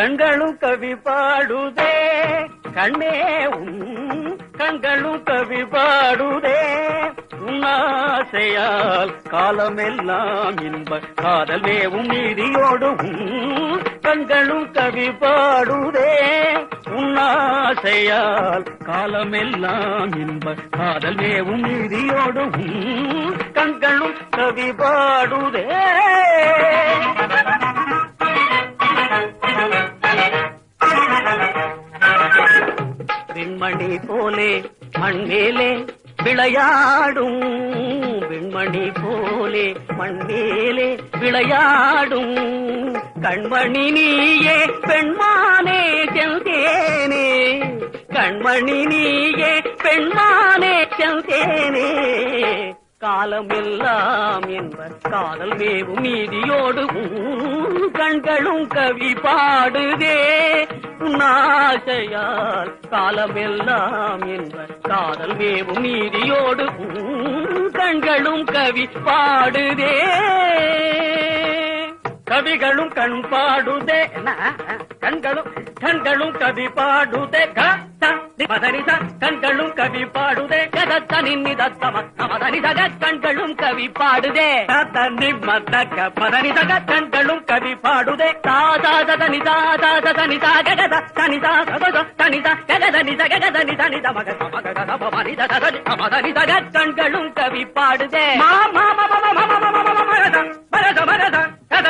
கண்களும் கவி பாடுதே. கண்ணே உன் கண்களும் கவி பாடுதே. உன்னாசையால் காலமெல்லாம் இன்ப காதல் மேவும் நீதியோடு கண்களும் கவி பாடுதே. உன்னாசையால் காலமெல்லாம் இன்ப காதல் மேவும் நீதியோடு கண்களும் கவி பாடுதே. விண்மணி போலே மண்மேலே விளையாடும். விண்மணி போலே மண்மேலே விளையாடும். கண்மணி நீயே பெண்மானே செல்தேனே கண்மணி நீயே பெண்மா காலமெல்லாம் என்பர் காதல் மேவும் மீதியோடு கண்களும் கவி பாடுதே. உன்னாசையால் காலமெல்லாம் என்பர் காதல் மேவும் மீதியோடு கண்களும் கவி பாடுதே. கவிகளும் கண் பாடுதே. கண்களும் கண்களும் கவி பாடுதே. மதனித கண்களும் கவி பாடுதே. கதத்த நின்னி தத்தம மதனிதக கண்களும் கவி பாடுதே. தத்த நிம்மத்தக்க மதனிதக கண்களும் கவி பாடுதே. தாதாத தனிதா தாத தனிதா ககத தனிதா ககத தனிதா ககத நித ககத நித நித மக மக கத மனித கண்களும் கவி பாடுதே. மா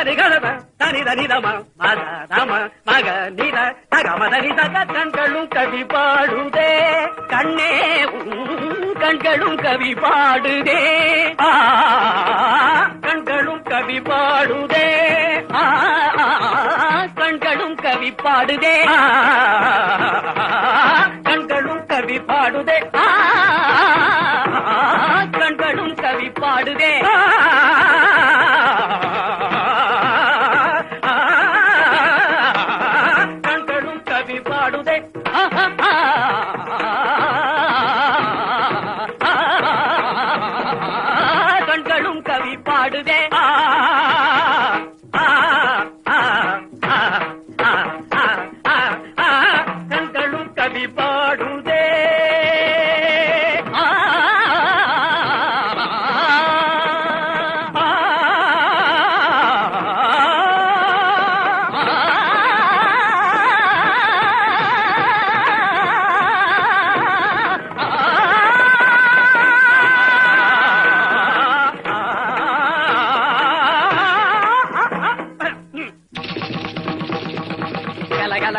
தரி கணவ தனி தனி தம மத தம மக நில தகமதனி தக கண்களும் கவி பாடுதே. கண்ணே கண்களும் கவி பாடுதே. கண்களும் கவி பாடுதே. கண்களும் கவி பாடுதே. கண்களும் கவி பாடுதே.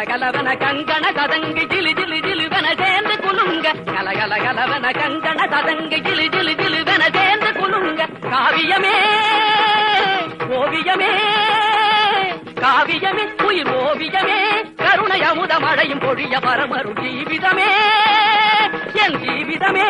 கலகலவன கங்கண கதங்கு ஜிலு ஜிலு ஜிலுவன சேர்ந்து குலுங்க. கலகலகலவன கங்கண கதங்கு ஜிலு ஜிலு ஜிலுவன சேர்ந்து குலுங்க. காவியமே ஓவியமே காவியமே உயிர் ஓவியமே. கருணை அமுதம் அடையும் பொழிய பரமரு ஜீவிதமே என் ஜீவிதமே.